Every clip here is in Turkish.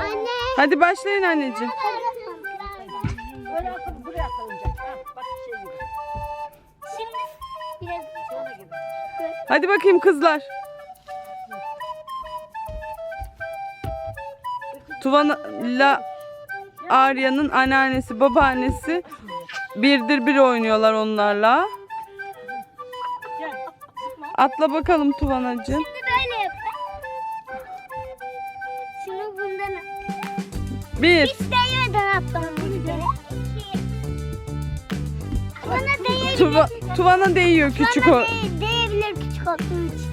Anne. Hadi başlayın anneciğim. Böyle akıl buraya akılınacak. Ha, bak şey gibi. Şimdi biraz Sonra gibi. Hadi bakayım kızlar. Tuvan'la Arya'nın anneannesi, babaannesi birdir bir oynuyorlar onlarla. Atla bakalım Tuvanacığım. Bir. Hiç değmeden atlamam bir kere. Bana değebilir. Tuva, Tuvan'a değiyor küçük o. Bana değ- değebilir küçük olduğu için.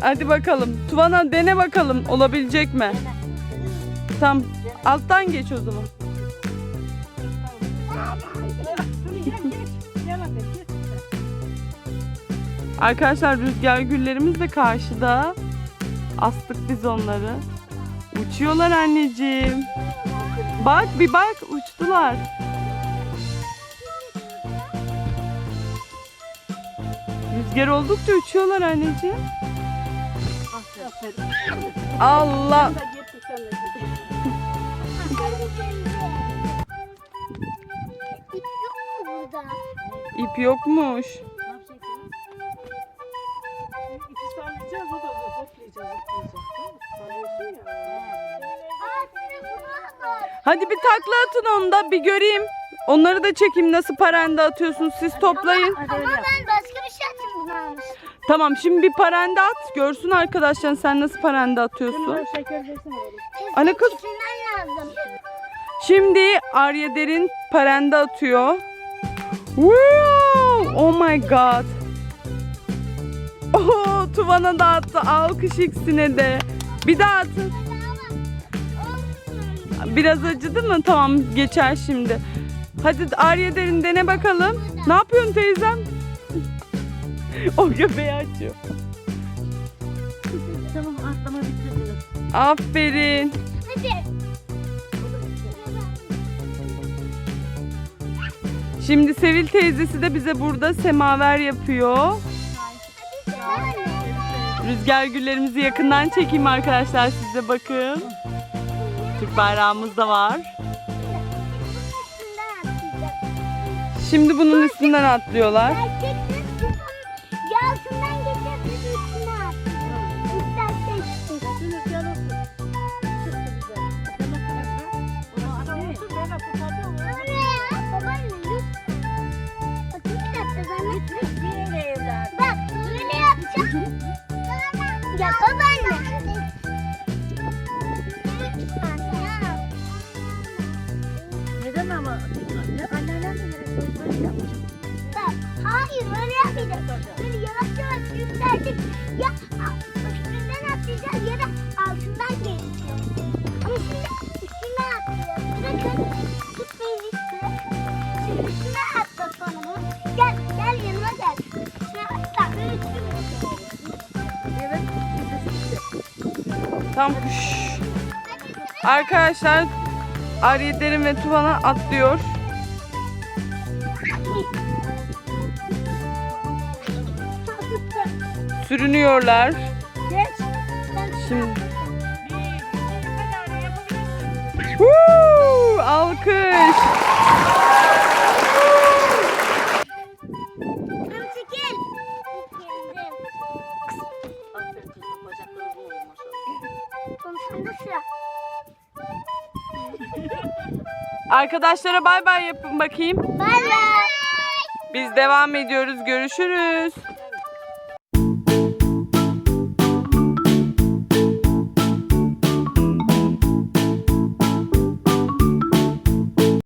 Hadi bakalım. Tuvan'a dene bakalım olabilecek mi? Tam alttan geç o zaman. Arkadaşlar rüzgar güllerimiz de karşıda. Astık biz onları. Uçuyorlar anneciğim. Bak bir bak uçtular. Rüzgar oldukça uçuyorlar anneciğim. Allah. İp yokmuş. Hadi bir takla atın onda bir göreyim. Onları da çekeyim nasıl paranda atıyorsunuz siz toplayın. Ama ben başka bir şey için bunu almıştım. Tamam şimdi bir paranda at. Görsün arkadaşlar sen nasıl paranda Senin atıyorsun. Anne kız. Şimdi Arya Derin paranda atıyor. Wow! Oh my god. Oh, Tuvan'a da attı. Alkış ikisine de. Bir daha atın. Biraz acıdı mı? Tamam geçer şimdi. Hadi Arya Derin dene bakalım. Ne yapıyorsun teyzem? o göbeği açıyor. Tamam atlama bitirdiniz. Aferin. Hadi. Şimdi Sevil teyzesi de bize burada semaver yapıyor. Rüzgar güllerimizi yakından çekeyim arkadaşlar size bakın. Türk bayrağımız da var. Şimdi bunun üstünden atlıyorlar. Yalçından geçip Hayır öyle yapmayacağız. Böyle yavaş yavaş yükseldik. Ya üstünden atlayacağız ya da altından geçeceğiz. Ama şimdi üstünden atlayacağız. Bırakın. Tutmayın hiç bırakın. Şimdi üstünden atla sonra bunu. Gel gel yanıma gel. Üstüne atla. Böyle üstüne Evet. Tam. Arkadaşlar Arya Derin ve Tuvan'a atlıyor. Sürünüyorlar. Geç. Şimdi. Woo! Alkış. Arkadaşlara bay bay yapın bakayım. Bay bay. Biz devam ediyoruz. Görüşürüz.